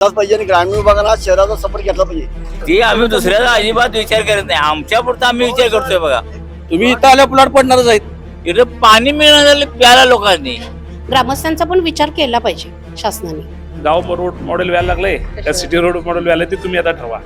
पाहिजे आणि ग्रामीण विभागाला शहराचा सपोर्ट घेतला पाहिजे. ते आम्ही दुसऱ्याचा अजिबात विचार करत नाही. आमच्या पुरता आम्ही विचार करतोय बघा. तुम्ही इथं आल्या प्लॉट पडणारच आहेत. इथं पाणी मिळणं झालं प्याला लोकांनी. ग्रामस्थांचा पण विचार केला पाहिजे शासनाने. गाव रोड मॉडेल व्हायला लागलंय. त्या सिटी रोड मॉडेल व्हायला ते तुम्ही आता ठरवा.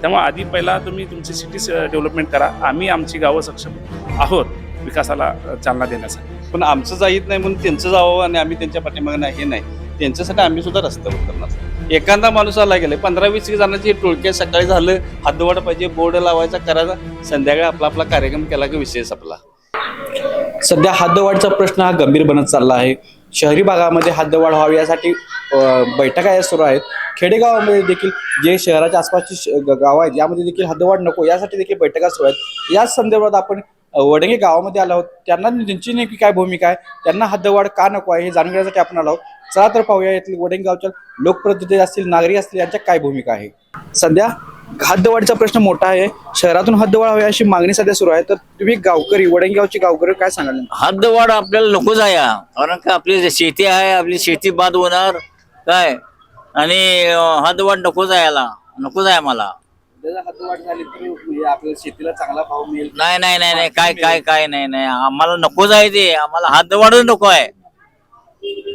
त्यामुळे आधी पहिला तुम्ही तुमची सिटी डेव्हलपमेंट करा. आम्ही आमची गावं सक्षम आहोत विकासाला चालना देण्यासाठी. पण आमचं जाईत नाही म्हणून त्यांचं जावं आणि आम्ही त्यांच्या पाठीमागे नाही हे नाही. त्यांच्यासाठी आम्ही सुद्धा रस्त्यावर करणार एखादा माणूस आला गेला पंधरा वीस जणांची टोळके सकाळी झालं हद्दवाड पाहिजे बोर्ड लावायचा करायचा संध्याकाळी आपला आपला कार्यक्रम केला की विषय आपला सध्या हद्दवाढचा प्रश्न हा गंभीर बनत चालला आहे. शहरी भागामध्ये हद्दवाढ व्हावी यासाठी बैठका या सुरू आहेत. खेडेगावामध्ये देखील जे शहराच्या आसपासची श- गावं आहेत यामध्ये देखील हद्दवाढ नको यासाठी देखील बैठका सुरू आहेत. याच संदर्भात आपण अं, वडंगे गावामध्ये आलो आहोत. त्यांना त्यांची नेमकी काय भूमिका आहे? त्यांना हद्दवाढ का नको आहे हे जाणून घेण्यासाठी आपण आलो आहोत. चला तर पाहूया यातली वडंगे गावच्या लोकप्रतिनिधी असतील नागरिक असतील यांच्या काय भूमिका आहे? सध्या हद्दवाढीचा प्रश्न मोठा आहे. शहरातून हद्दवाढ हवी अशी मागणी सध्या सुरू आहे. तर तुम्ही गावकरी वडंगावची गावकरी काय सांगाल हद्दवाढ आपल्याला नकोच आहे. कारण का आपली शेती आहे आपली शेती बाद होणार. काय? आणि हद्दवाढ नकोच आहे याला. नकोच आहे मला हद्दवाढ झाली तर आपल्या शेतीला चांगला भाव मिळेल. नाही नाही नाही नाही. काय काय काय नाही नाही. आम्हाला नकोच आहे ते. आम्हाला हद्दवाढच नको आहे.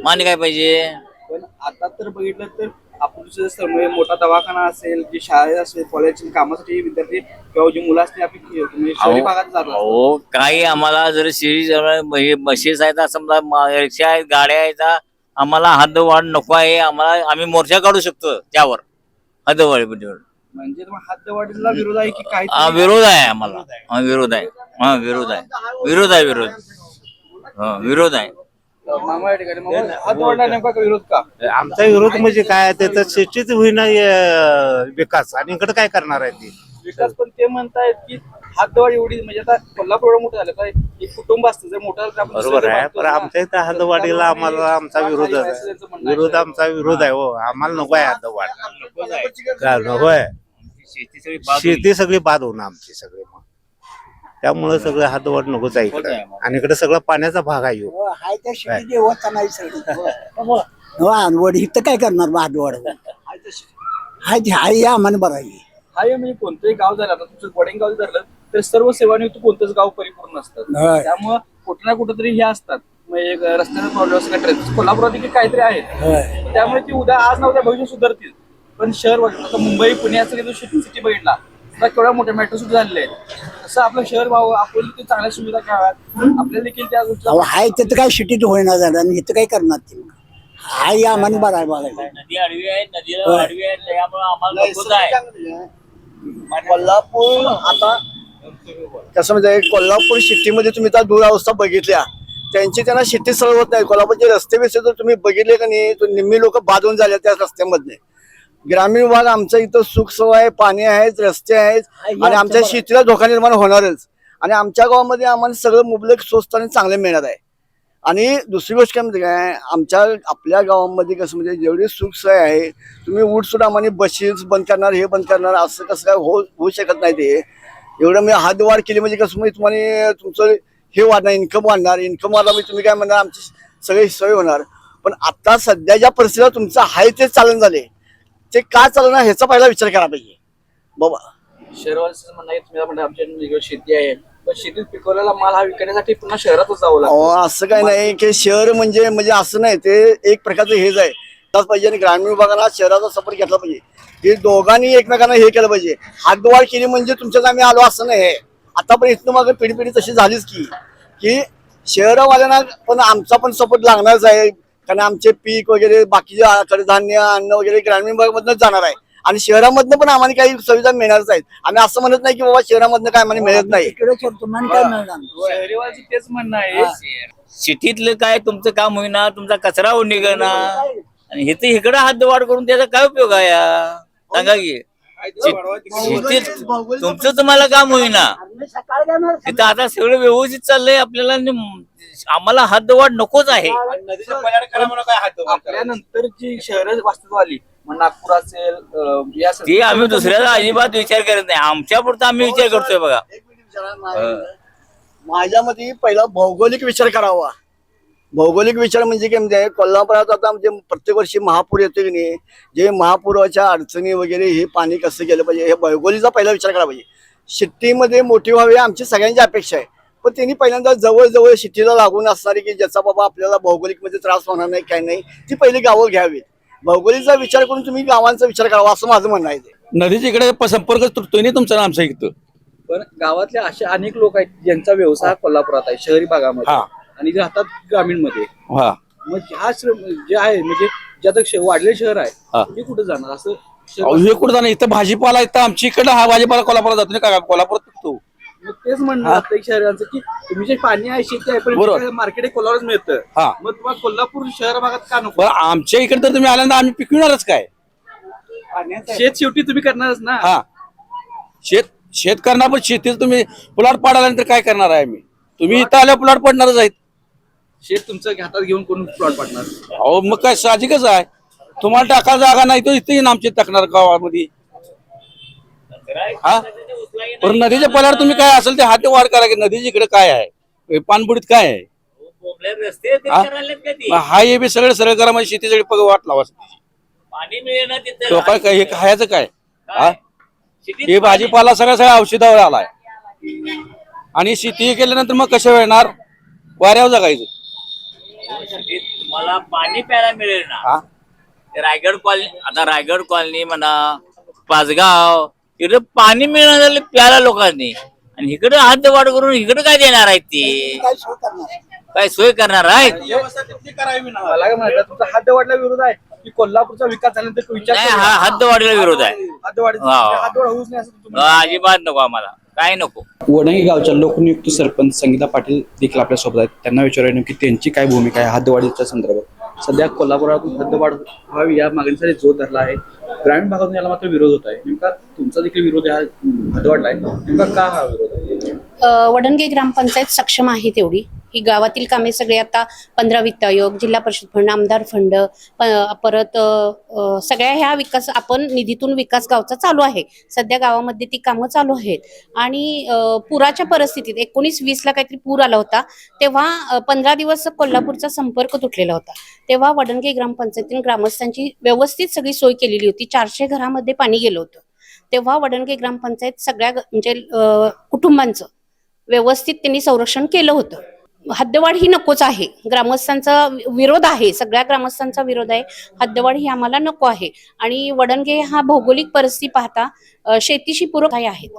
माने काय पाहिजे? पण आता तर बघितलं तर आपण मोठा दवाखाना असेल जी शाळा असेल कॉलेज कामासाठी विद्यार्थी किंवा जी मुलं असतील आपली शहरी भागात अहो, काही आम्हाला जर शहरी बसेस आहेत समजा रिक्षा आहेत गाड्या आहेत आम्हाला हद्दवाढ नको आहे. आम्हाला आम्ही मोर्चा काढू शकतो त्यावर हद्दवाढीवर म्हणजे हद्दवाढीला विरोध आहे की काय? हा विरोध आहे आम्हाला. हा विरोध आहे. हा विरोध आहे. विरोध आहे विरोध. हा विरोध आहे. मामा या ठिकाणी. मग हद्दवाढीला नेमका का विरोध का? आमचा विरोध म्हणजे काय त्याचा शेतीच होईना अं, विकास. आणि इकडे काय करणार आहे ते? विकास पण ते म्हणतायत की हद्दवाढ एवढी म्हणजे आता कोल्हापूर एवढं मोठं झालं तर एक कुटुंब असतं जर मोठं झालं तर आपण बरोबर आहे बांधतो पण ना. आमच्या इथं हद्दवाढीला आम्हाला आमचा विरोध आहे. विरोध आमचा विरोध आहे हो. आम्हाला नको आहे काय नको आहे? शेती सगळी बाद शेती सगळी बाद होणं आमची सगळी. मग त्यामुळे सगळं हद्दवाढ नकोच आहे इकडे आणि इकडे सगळं पाण्याचा भाग आहे ह्यो. हाय त्या देवता नाही सगळं अनवड इथं काय करणार भाडवड हाय ते हाय या आम्हाला बरं आहे. हा हे म्हणजे कोणतंही गाव झालं आता तुमचं वडिंग गाव धरलं तर सर्व सेवानियुक्त कोणतंच गाव परिपूर्ण असतात होय. त्यामुळं कुठं ना कुठं तरी हे असतात. म्हणजे एक रस्त्याचा प्रॉब्लेम असं काय कोल्हापुरात देखील काहीतरी आहेत होय. त्यामुळे ती उद्या आज ना उद्या भविष्य सुधारतील. पण शहर बघितलं आता मुंबई पुणे असं काही सिटी सिटी बघितला. आता केवढ्या मोठ्या मेट्रो सिटी झालेले आहेत. तसं आपलं शहर व्हावं आपण देखील चांगल्या सुविधा घ्याव्यात. आपल्याला देखील त्या गोष्टी अहो हाय तिथं काय सिटीत होईना झालं आणि इथं काय करणार ते हाय या आम्हाला बरं आहे बघायला नदी आडवी आहे नदीला आडवी आहे त्यामुळे आम्हाला नकोच आहे. कोल्हापूर आता कसं म्हणजे कोल्हापूर सिटीमध्ये तुम्ही त्या दुरावस्था बघितल्या त्यांची त्यांना शेती सरळ होत नाही. कोल्हापूरचे रस्ते बिस्ते जर तुम्ही बघितले का नाही तर निम्मी लोक बाधून झाले त्या रस्त्यामधले. ग्रामीण भाग आमच्या इथं सुखसोय आहे पाणी आहेत रस्ते आहेत आणि आमच्या शेतीला धोका निर्माण होणारच. आणि आमच्या गावामध्ये आम्हाला सगळं मुबलक स्वस्त आणि चांगले मिळणार आहे. आणि दुसरी गोष्ट काय म्हणजे काय आमच्या आपल्या गावामध्ये कसं म्हणजे जेवढी सुखसोय आहे तुम्ही उठसूट आम्हाला बसेस बंद करणार हे बंद करणार असं कसं काय हो होऊ शकत नाही ते. एवढं मी हातवाढ केली म्हणजे कसं म्हणजे तुम्हाला तुमचं हे वाढणार इन्कम वाढणार. इन्कम वाढला म्हणजे तुम्ही काय म्हणणार आमची सगळी सोय होणार. पण आता सध्या ज्या परिस्थितीला तुमचं आहे ते चालन झाले. ते का चालणार ह्याचा पहिला विचार करायला पाहिजे. बाबा. म्हणणं आहे तुम्ही म्हणता आमच्या शेती आहे. पण शेतीत पिकवलेला माल हा विकण्यासाठी पुन्हा शहरातच जावं लागतं. अहो असं काय नाही की शहर म्हणजे म्हणजे असं नाही ते एक प्रकारचं हेच आहे. त्याच पाहिजे आणि ग्रामीण विभागाला शहराचा सपोर्ट घेतला पाहिजे. हे दोघांनी एकमेकांना हे केलं पाहिजे. हातवाढ केली म्हणजे तुमच्यात आम्ही आलो असं नाही. आता पण इथनं मागे पिढी पिढी तशी झालीच की की शहरवाल्यांना पण आमचा पण सपोर्ट लागणारच आहे. कारण आमचे पीक वगैरे बाकीचे कडधान्य अन्न वगैरे ग्रामीण भागामधनच जाणार आहे. आणि शहरामधनं पण आम्हाला काही सुविधा मिळणारच आहेत. आम्ही असं म्हणत नाही की बाबा शहरामधनं काय आम्हाला मिळत नाही. तेच म्हणणं आहे. सिटीतलं काय तुमचं काम होईना तुमचा कचरा निघना. आणि इथे इकडे हद्दवाढ करून त्याचा काय उपयोग आहे या? सांगा की. तुमचं तुम्हाला काम होईना. तिथं आता सगळं व्यवस्थित चाललंय आपल्याला आम्हाला हद्दवाढ नकोच आहे. आपल्यानंतर जी शहर वास्तव आली मग नागपूर असेल ते आम्ही दुसऱ्याचा अजिबात विचार करत नाही. आमच्या पुरता आम्ही विचार करतोय बघा. माझ्या मते पहिला भौगोलिक विचार करावा. भौगोलिक विचार म्हणजे काय म्हणजे कोल्हापुरात आता म्हणजे प्रत्येक वर्षी महापूर येतो की नाही? जे महापुराच्या अडचणी वगैरे हे पाणी कसं गेलं पाहिजे? हे भौगोलिकचा पहिला विचार करायला पाहिजे. सिटीमध्ये मोठी व्हावी आमची सगळ्यांची अपेक्षा आहे. पण त्यांनी पहिल्यांदा जवळजवळ सिटीला लागून असणारी की ज्याचा बाबा आपल्याला भौगोलिकमध्ये त्रास होणार नाही काय नाही ती पहिली गावं घ्यावीत. भौगोलिकचा विचार करून तुम्ही गावांचा विचार करावा असं माझं म्हणणं आहे. नदीच्या इकडे संपर्क तुटतोय नाही तुमचा आमच्या इथं पण गावातले असे अनेक लोक आहेत ज्यांचा व्यवसाय कोल्हापुरात आहे शहरी भागामध्ये. हा. आणि जे राहतात ग्रामीणमध्ये हा. मग ह्या श्रम जे आहे म्हणजे ज्याचं श- वाढले शहर हा. आहे ते कुठे जाणार? असं शहर- अहो, हे कुठं जाणार? इथं भाजीपाला इथं आमच्या इकडे हा भाजीपाला कोल्हापुरात जातो नाही का? कोल्हापुरात पिकतो. मग तेच म्हणणं प्रत्येक शहरांचं की तुम्ही जे पाणी आहे शेती आहे बरोबर. पण मार्केट कोल्हापूरच मिळतं. हा. मग तुम्हाला कोल्हापूर शहर भागात का नको? बरं आमच्या इकडे तर तुम्ही आल्यानंतर आम्ही पिकविणारच काय? शेत शेवटी तुम्ही करणारच ना? हा. शेत शेत करणार पण शेतीच तुम्ही प्लॉट पाडाल्यानंतर काय करणार आहे आम्ही? तुम्ही इथं आल्या प्लॉट पडणारच आहेत. शेत तुमचं हातात घेऊन कोण प्लॉट पाडणार? अहो मग काय साहजिकच आहे. तुम्हाला टाका जागा नाही तो इथे आमची टाकणार गावामध्ये. हा? पण नदीच्या पल्यावर तुम्ही काय असेल ते हाती वाढ करा की नदीच्या इकडे काय आहे? पाणबुडीत काय आहे? हा? मग हा हे बी सगळं सरळ करा म्हणजे शेतीसाठी पग वाट लावा पाणी मिळेल ना तिथे. लोकांना काय हे खायचं काय? हा? शेतीत हे भाजीपाला सगळ्या सगळ्या औषधावर आलाय. आणि शेती केल्यानंतर मग कशा येणार? वाऱ्यावर जगायचं तुम्हाला पाणी प्यायला मिळेल ना. हा? ते रायगड कॉलनी आता रायगड कॉलनी म्हणा पाचगाव तिकडे पाणी मिळणार झालं प्यायला लोकांनी. आणि इकडे हात वाढ करून इकडे काय देणार आहेत ते? काय सोय करणार? काय सोय करणार आहेत? मला काय म्हणायचं तुमचा हातवाडला विरोध आहे की कोल्हापूरचा विकास झाल्यानंतर विचार नाही हा हद्दवाढीला विरोध आहे. हातवाडी हा. हातवाड होऊच नाही असं तुम्ही अजिबात नको आम्हाला. काय नको? वडंगी गावच्या लोकनियुक्त सरपंच संगीता पाटील देखील आपल्यासोबत आहेत. त्यांना विचारूया नेमकी त्यांची काय भूमिका आहे हद्दवाढीच्या संदर्भात. सध्या कोल्हापुरातून हद्दवाढ व्हावी या मागणीसाठी जोर धरला आहे. ग्रामीण भागातून याला मात्र विरोध होत आहे. नेमका तुमचा देखील विरोध हा हद्दवाढला आहे. नेमका का हा विरोध आहे? वडणगे ग्रामपंचायत सक्षम आहे तेवढी. ही गावातील कामे सगळे आता पंधरा वित्त आयोग जिल्हा परिषद फंड आमदार फंड परत सगळ्या ह्या विकास आपण निधीतून विकास गावचा चालू आहे. सध्या गावामध्ये ती कामं चालू आहेत. आणि पुराच्या परिस्थितीत एकोणीस वीसला काहीतरी पूर आला होता तेव्हा पंधरा दिवस कोल्हापूरचा संपर्क तुटलेला होता. तेव्हा वडणगे ग्रामपंचायतीने ग्रामस्थांची व्यवस्थित सगळी सोय केलेली होती. चारशे घरामध्ये पाणी गेलं होतं. तेव्हा वडणगे ग्रामपंचायत सगळ्या म्हणजे कुटुंबांचं व्यवस्थित त्यांनी संरक्षण केलं होतं. हद्दवाढ ही नकोच आहे. ग्रामस्थांचा वि- विरोध आहे. सगळ्या ग्रामस्थांचा विरोध आहे. हद्दवाढ ही आम्हाला नको आहे. आणि वडणगे हा भौगोलिक परिस्थिती पाहता शेतीशी पूरक आहे आहेत.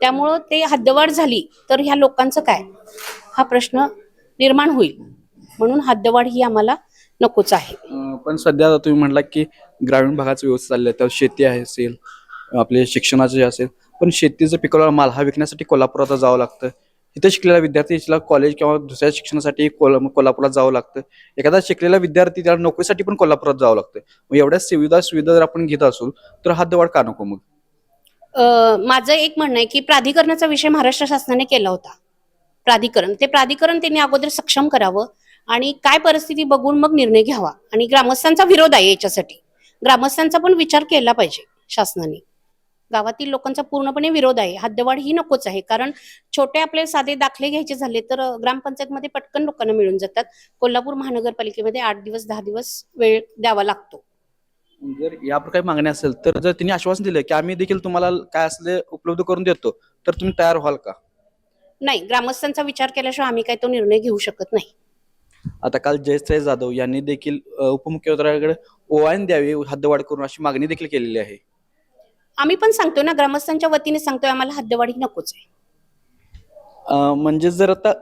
त्यामुळं ते हद्दवाढ झाली तर ह्या लोकांचं काय? हा प्रश्न निर्माण होईल. म्हणून हद्दवाढ ही आम्हाला नकोच आहे. पण सध्या तुम्ही म्हणला की ग्रामीण भागाचं व्यवस्थित चाललं आहे. त्यावर शेती आहे असेल आपले शिक्षणाचं जे असेल पण शेतीचं पिकवलेला माल हा विकण्यासाठी कोल्हापुरात जावं लागतं इथं शिकलेला विद्यार्थी तिला कॉलेज किंवा दुसऱ्या शिक्षणासाठी कोल- कोल्हापुरात जावं लागतं. एखादा शिकलेला विद्यार्थी त्याला नोकरीसाठी पण कोल्हापुरात जावं लागतं. मग एवढ्या सुविधा सुविधा जर आपण घेत असू तर हद्दवाढ का नको मग? माझं एक म्हणणं आहे की प्राधिकरणाचा विषय महाराष्ट्र शासनाने केला होता. प्राधिकरण. ते प्राधिकरण त्यांनी अगोदर सक्षम करावं आणि काय परिस्थिती बघून मग निर्णय घ्यावा. आणि ग्रामस्थांचा विरोध आहे याच्यासाठी. ग्रामस्थांचा पण विचार केला पाहिजे शासनाने. गावातील लोकांचा पूर्णपणे विरोध आहे. हद्दवाढ ही नकोच आहे. कारण छोटे आपले साधे दाखले घ्यायचे झाले तर ग्रामपंचायतमध्ये पटकन लोकांना मिळून जातात. कोल्हापूर महानगरपालिकेमध्ये आठ दिवस दहा दिवस वेळ द्यावा लागतो. जर यावर काही मागणी असेल तर जर त्यांनी आश्वासन दिलं की आम्ही देखील तुम्हाला काय असले उपलब्ध करून देतो तर तुम्ही तयार व्हाल का? नाही. ग्रामस्थांचा विचार केल्याशिवाय आम्ही काही तो निर्णय घेऊ शकत नाही. आता काल जयश्री जाधव यांनी देखील उपमुख्यमंत्र्यांकडे ओवाळण द्यावी हद्दवाढ करून अशी मागणी देखील केलेली आहे. आम्ही पण सांगतोय ना ग्रामस्थांच्या वतीने सांगतोय आम्हाला हद्दवाढी नकोच आहे. म्हणजे जर आता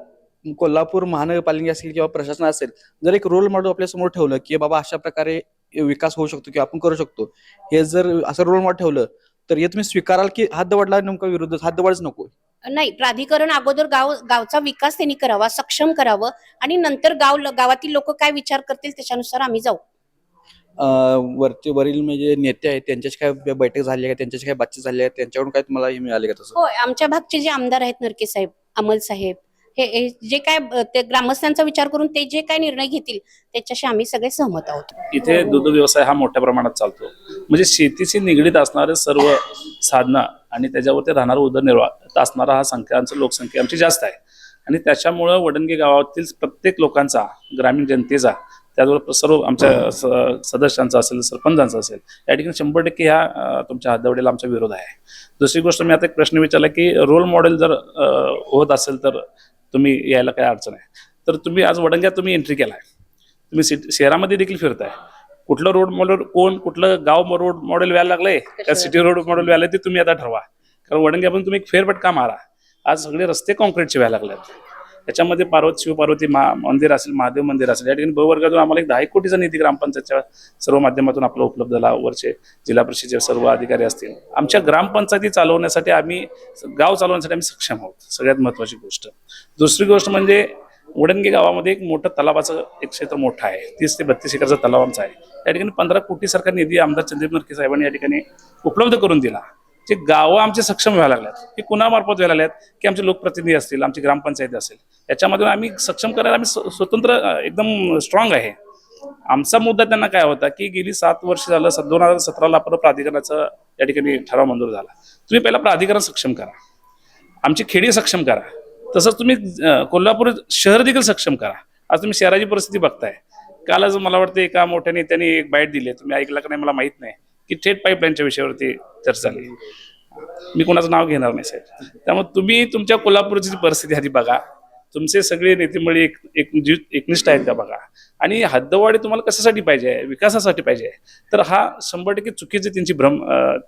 कोल्हापूर महानगरपालिका असेल किंवा प्रशासन असेल जर एक रोल मॉडेल आपल्यासमोर ठेवलं की बाबा अशा प्रकारे विकास होऊ शकतो किंवा आपण करू शकतो हे जर असं रोल मॉडेल ठेवलं तर हे तुम्ही स्वीकाराल की हद्दवाढला नेमका विरोध हद्दवाढच नको. नाही प्राधिकरण अगोदर गाव गावचा विकास त्यांनी करावा सक्षम करावं आणि नंतर गाव गावातील लोक काय विचार करतील त्याच्यानुसार आम्ही जाऊ. वरती वरील म्हणजे नेते आहेत त्यांच्याशी काय बैठक झाली आहे का त्यांच्याशी काय बातचीत झाली आहे त्यांच्याकडून काय तुम्हाला हे मिळाले का तसं? होय आमच्या भागचे जे आमदार आहेत नरके साहेब अमल साहेब हे हे जे काय ते ग्रामस्थांचा विचार करून ते जे काय निर्णय घेतील त्याच्याशी आम्ही सगळे सहमत आहोत. इथे दूध व्यवसाय हा मोठ्या प्रमाणात चालतो. म्हणजे शेतीशी निगडीत असणारे सर्व साधनं आणि त्याच्यावरती राहणारा उदरनिर्वाह असणारा हा संख्या आमची लोकसंख्या आमची जास्त आहे. आणि त्याच्यामुळं वडणगे गावातील प्रत्येक लोकांचा ग्रामीण जनतेचा त्याचबरोबर सर्व आमच्या स- सदस्यांचा असेल सरपंचांचा असेल या ठिकाणी शंभर टक्के ह्या तुमच्या हद्दवडीला आमचा विरोध आहे. दुसरी गोष्ट मी आता एक प्रश्न विचारला की रोल मॉडेल जर होत असेल तर तुम्ही यायला काय अडचण आहे. तर तुम्ही आज वडंग्यात तुम्ही एंट्री केलाय. तुम्ही सिटी शहरामध्ये देखील फिरताय. कुठलं रोड मॉडेल कोण कुठलं गाव रोड मॉडेल व्हायला लागलंय का सिटी रोड मॉडेल व्हायला ते तुम्ही आता ठरवा. कारण वडंग्यापासून तुम्ही एक फेरफटका मारा. आज सगळे रस्ते कॉन्क्रीटचे व्हायला लागलेत. त्याच्यामध्ये पार्वती शिवपार्वती मा मंदिर असेल महादेव मंदिर असेल या ठिकाणी ब वर्गातून आम्हाला एक दहा एक कोटीचा निधी ग्रामपंचायतच्या सर्व माध्यमातून आपला उपलब्ध झाला. वरचे जिल्हा परिषदेचे सर्व अधिकारी असतील. आमच्या ग्रामपंचायती चालवण्यासाठी आम्ही गाव चालवण्यासाठी आम्ही सक्षम आहोत. सगळ्यात महत्त्वाची गोष्ट. दुसरी गोष्ट म्हणजे उडणगे गावामध्ये एक मोठं तलावाचं एक क्षेत्र मोठं आहे. तीस ते बत्तीस एकरचा तलाव आमचा आहे. या ठिकाणी पंधरा कोटी सरकार निधी आमदार चंद्रपूर नरके साहेबांनी या ठिकाणी उपलब्ध करून दिला. जे गावं आमचे सक्षम व्हायला लागल्यात हे कुणामार्फत व्हायला लागल्यात की आमचे लोकप्रतिनिधी असतील आमची ग्रामपंचायती असेल. याच्यामधून आम्ही सक्षम करायला आम्ही स्वतंत्र एकदम स्ट्रॉंग आहे. आमचा मुद्दा त्यांना काय होता की गेली सात वर्ष झालं दोन हजार सतराला आपलं प्राधिकरणाचा या ठिकाणी ठराव मंजूर झाला. तुम्ही पहिला प्राधिकरण सक्षम करा. आमची खेडी सक्षम करा. तसंच तुम्ही कोल्हापूर शहर देखील सक्षम करा. आज तुम्ही शहराची परिस्थिती बघताय. कालच मला वाटतं एका मोठ्या नेत्याने एक बाईट दिली तुम्ही ऐकलं का नाही मला माहीत नाही. की थेट पाईपलाईनच्या विषयावरती चर्चा झाली. मी कोणाचं नाव घेणार नाही साहेब. त्यामुळे तुम्ही तुमच्या कोल्हापूरची परिस्थिती आधी बघा. तुमचे सगळे नेतेमंडळी एक एकजी एकनिष्ठ आहेत का बघा. आणि हद्दवाडी तुम्हाला कशासाठी पाहिजे? आहे विकासासाठी पाहिजे? आहे तर हा शंभर टक्के चुकीची त्यांची भ्रम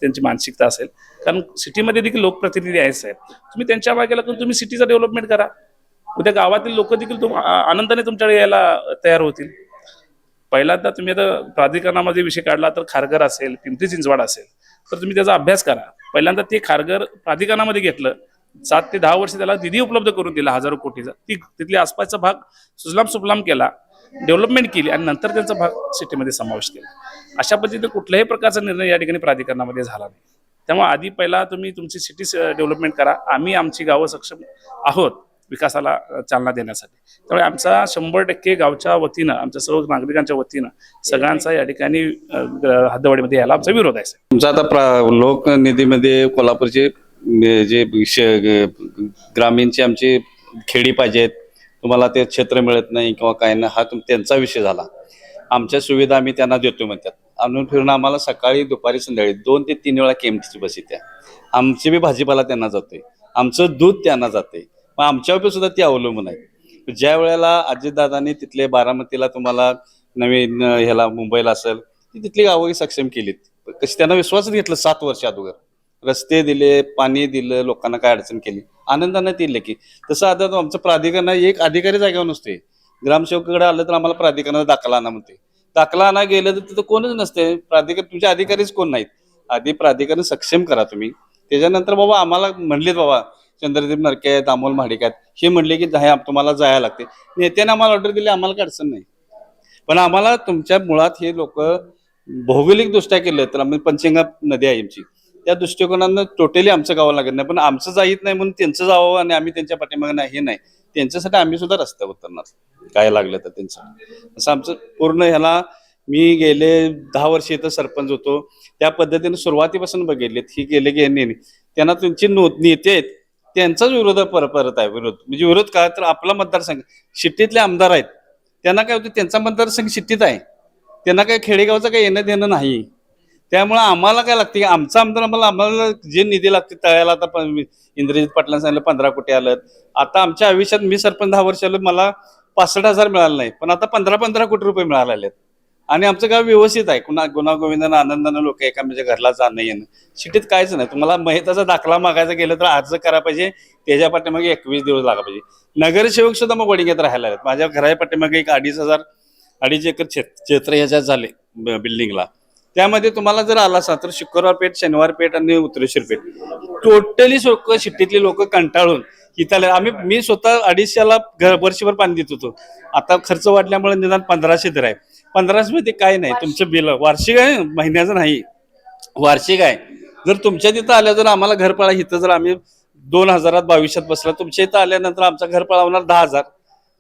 त्यांची मानसिकता असेल. कारण सिटीमध्ये देखील लोकप्रतिनिधी आहेत साहेब. तुम्ही त्यांच्या मागे करून तुम्ही सिटीचं डेव्हलपमेंट करा. उद्या गावातील लोक देखील तुम आनंदाने तुमच्याकडे यायला तयार होतील. पहिल्यांदा तुम्ही आता प्राधिकरणामध्ये विषय काढला तर खारघर असेल पिंपरी चिंचवड असेल तर तुम्ही त्याचा अभ्यास करा. पहिल्यांदा ते खारघर प्राधिकरणामध्ये घेतलं. सात ते दहा वर्ष त्याला निधी उपलब्ध करून दिला हजारो कोटीचा. ती तिथल्या आसपासचा भाग सुजलाम सुफलाम केला डेव्हलपमेंट केली आणि नंतर त्यांचा भाग सिटीमध्ये समावेश केला. अशा पद्धतीने कुठल्याही प्रकारचा निर्णय या ठिकाणी प्राधिकरणामध्ये झाला नाही. त्यामुळे आधी पहिला तुम्ही तुमची सिटी डेव्हलपमेंट करा. आम्ही आमची गावं सक्षम आहोत. विकासाला चालना देण्यासाठी. त्यामुळे आमचा शंभर टक्के गावच्या वतीनं आमच्या सर्व नागरिकांच्या वतीनं सगळ्यांचा या ठिकाणी हद्दवाडीमध्ये यायला आमचा विरोध आहे तुमचा आता प्रा- लोकनिधीमध्ये कोल्हापूरचे जे श- ग्रामीणचे आमचे खेडी पाहिजेत तुम्हाला ते क्षेत्र मिळत नाही किंवा काय नाही हा तुम त्यांचा विषय झाला. आमच्या सुविधा आम्ही त्यांना देतो म्हणतात. आणून फिरून आम्हाला सकाळी दुपारी संध्याकाळी दोन ते तीन वेळा केमटीची बस येते. आमची बी भाजीपाला त्यांना जाते आमचं दूध त्यांना जाते मग आमच्यावर सुद्धा ती अवलंबून आहे. ज्या वेळेला अजितदादांनी तिथले बारामतीला तुम्हाला नवीन ह्याला मुंबईला असेल ती तिथली गावही सक्षम केलीत. कशी त्यांना विश्वासच घेतलं सात वर्ष अगोदर. रस्ते दिले पाणी दिलं लोकांना काय अडचण केली. आनंदाने दिले की तसं आता तो आमचं प्राधिकरण एक अधिकारी जागेवर नसते ग्रामसेवकाकडे आलं तर आम्हाला प्राधिकरणाचा दाखला आणा म्हणते दाखला आणा गेलं तर तिथं कोणच नसते प्राधिकरण तुमचे अधिकारीच कोण नाहीत? आधी प्राधिकरण सक्षम करा तुम्ही. त्याच्यानंतर बाबा आम्हाला म्हणलेत बाबा चंद्रदीप नरके आहेत अमोल महाडिक आहेत. हे म्हणले की जाय तुम्हाला जायला लागते. नेत्याने आम्हाला ऑर्डर दिली आम्हाला काय अडचण नाही. पण आम्हाला तुमच्या मुळात हे लोक भौगोलिकदृष्ट्या केलं तर आम्ही पंचिंगा नदी आहे आमची. त्या दृष्टिकोनानं टोटली आमचं गावं लागत नाही. पण आमचं जाईत नाही म्हणून त्यांचं जावं आणि आम्ही त्यांच्या पाठीमागे नाही हे नाही. त्यांच्यासाठी आम्ही सुद्धा रस्त्यावर उतरणार. काय लागलं तर त्यांचं. असं आमचं पूर्ण ह्याला मी गेले दहा वर्ष इथं सरपंच होतो. त्या पद्धतीने सुरुवातीपासून बघितलेत. ही गेले की त्यांना तुमची नो- नेते आहेत. त्यांचाच विरोध पर- परत आहे विरोध. म्हणजे विरोध काय तर आपला मतदारसंघ शिट्टीतले आमदार आहेत. त्यांना काय होतं त्यांचा मतदारसंघ शिट्टीत आहे. त्यांना काय खेडेगावचं काही येणं देणं नाही. त्यामुळे आम्हाला काय लागते की आमचा आमदार आम्हाला आम्हाला जे निधी लागते तळ्याला आता इंद्रजित पाटलांना सांगितलं पंधरा कोटी आलं. आता आमच्या आयुष्यात मी सरपंच दहा वर्ष आलो मला पासष्ट हजार मिळाले नाही. पण आता पंधरा पंधरा कोटी रुपये मिळाले आहेत. आणि आमचं गाव व्यवस्थित आहे. कुणा गुणागोविंदानं आनंदानं लोक एकामेच्या घरला जाणं येणं. सिटीत कायच नाही. तुम्हाला महिताचा दाखला मागायचा गेलं तर अर्ज करा पाहिजे. त्याच्या पाठीमागे एकवीस दिवस लागा पाहिजे. नगरसेवक सुद्धा मग वडिंग्यात राहायला आहेत माझ्या घराच्या पाठीमागे एक अडीच हजार अडीच एकर क्षेत्र क्षेत्र ह्याच्यात झाले बिल्डिंगला. त्यामध्ये तुम्हाला जर आला असा तर शुक्रवार पेठ शनिवार पेठ आणि उत्तरेश्वर पेठ. टोटली लोक शिट्टीतली लोक कंटाळून इथं आम्ही मी स्वतः अडीचशेला घर वर्षभर पाणी देत होतो. आता खर्च वाढल्यामुळे निदान पंधराशे तर आहे पंधराशे मध्ये काय नाही तुमचं बिल वार्षिक आहे आता नाही. वार्षिक आहे. जर तुमच्या तिथं आल्या जर आम्हाला घरपाळा इथं जर आम्ही दोन हजारात बावीसशेत बसला तुमच्या इथं आल्यानंतर आमचा घरपाळा होणार दहा हजार.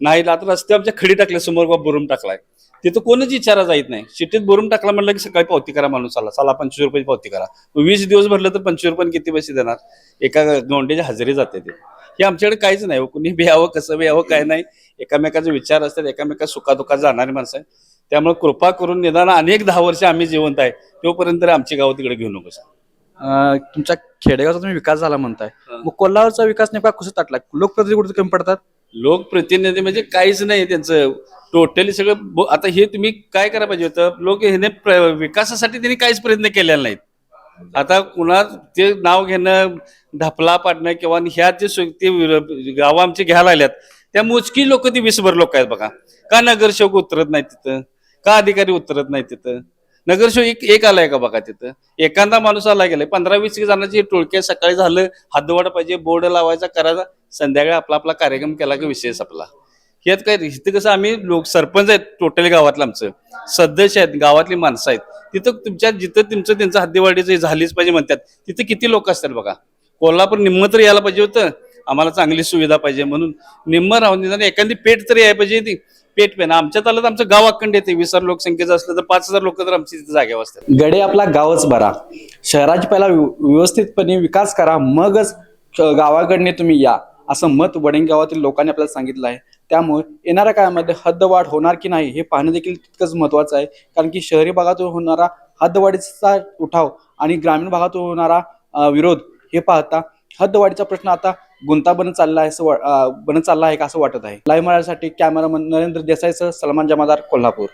नाही आता रस्ते आमच्या खडी टाकले समोर बा बुरून टाकलाय. तिथं कोणच विचारा जात नाही. शिटीत बुरून टाकला म्हणलं की सकाळी पावती करा माणूस आला. चला पंचवीस रुपये पावती करा. वीस दिवस भरलं तर पंचवीस रुपये किती पैसे देणार? एका गोंड्याची हजेरी जाते ते. हे आमच्याकडे काहीच नाही. हो. कुणी बी यावं कसं बी यावं काय नाही. एकामेकाचे विचार असतात एकामेका सुखादुखात जाणारी माणसं आहे त्यामुळे कृपा करून निदान अनेक दहा वर्ष आम्ही जिवंत आहे. तोपर्यंत तरी आमची गाव तिकडे घेऊ नकोस अं, तुमच्या खेडेगावचा तुम्ही विकास झाला म्हणताय. मग कोल्हापूरचा विकास नेमका कसं ताटला? लोकप्रतिनिधी कुठे कमी पडतात? लोकप्रतिनिधी म्हणजे काहीच नाही त्यांचं. टोटली सगळं ब- आता हे तुम्ही काय करायला पाहिजे होतं? लोक ह्याने प्र- विकासासाठी त्यांनी काहीच प्रयत्न केलेला नाहीत. आता कुणा ते नाव घेणं ढपला पाडणं किंवा ह्या जे सु- ते विर- गावं आमची घ्यायला आल्यात त्या मोजकी लोक ती वीसभर लोक आहेत बघा. का नगरसेवक उतरत नाही तिथं? का अधिकारी उतरत नाही तिथं? नगरसेवक एक एक आलाय का बघा तिथं? एखादा माणूस आला गेलाय पंधरा वीस जणांची टोळके सकाळी झालं हद्दवाड पाहिजे बोर्ड लावायचा करायचा संध्याकाळी आपला आपला कार्यक्रम केला की विशेष आपला यात काय इथं कसं आम्ही लोक सरपंच आहेत टोटल गावातलं आमचं. सदस्य आहेत गावातली माणसं आहेत. तिथं तुमच्या जिथं तुमचं त्यांचं हद्दीवाडीचं झालीच पाहिजे म्हणतात. तिथं किती लोक असतात बघा? कोल्हापूर निम्म तरी यायला पाहिजे होतं. आम्हाला चांगली सुविधा पाहिजे म्हणून. निम्म राहून निदान एखादी पेठ तरी यायला पाहिजे ती पेट पेन. आमच्या आलं तर आमचं गाव अखंड येते. वीस हजार लोकसंख्येचं असलं तर पाच हजार लोक तर आमची तिथे जागेवर असतात गडे आपला गावच बरा. शहराची पहिला व्यवस्थितपणे विकास करा. मगच गावाकडने तुम्ही या. असं मत वडिंग गावातील लोकांनी आपल्याला सांगितलं आहे. त्यामुळे येणाऱ्या काळामध्ये हद्दवाढ होणार की नाही हे पाहणं देखील तितकंच महत्वाचं आहे. कारण की शहरी भागातून होणारा हद्दवाढीचा उठाव आणि ग्रामीण भागातून होणारा विरोध हे पाहता हद्दवाढीचा प्रश्न आता गुंता बनत चालला आहे असं बनत चालला आहे का असं वाटत आहे? लाईव्ह मराठीसाठी कॅमेरामन नरेंद्र देसाईसह सलमान जमादार कोल्हापूर.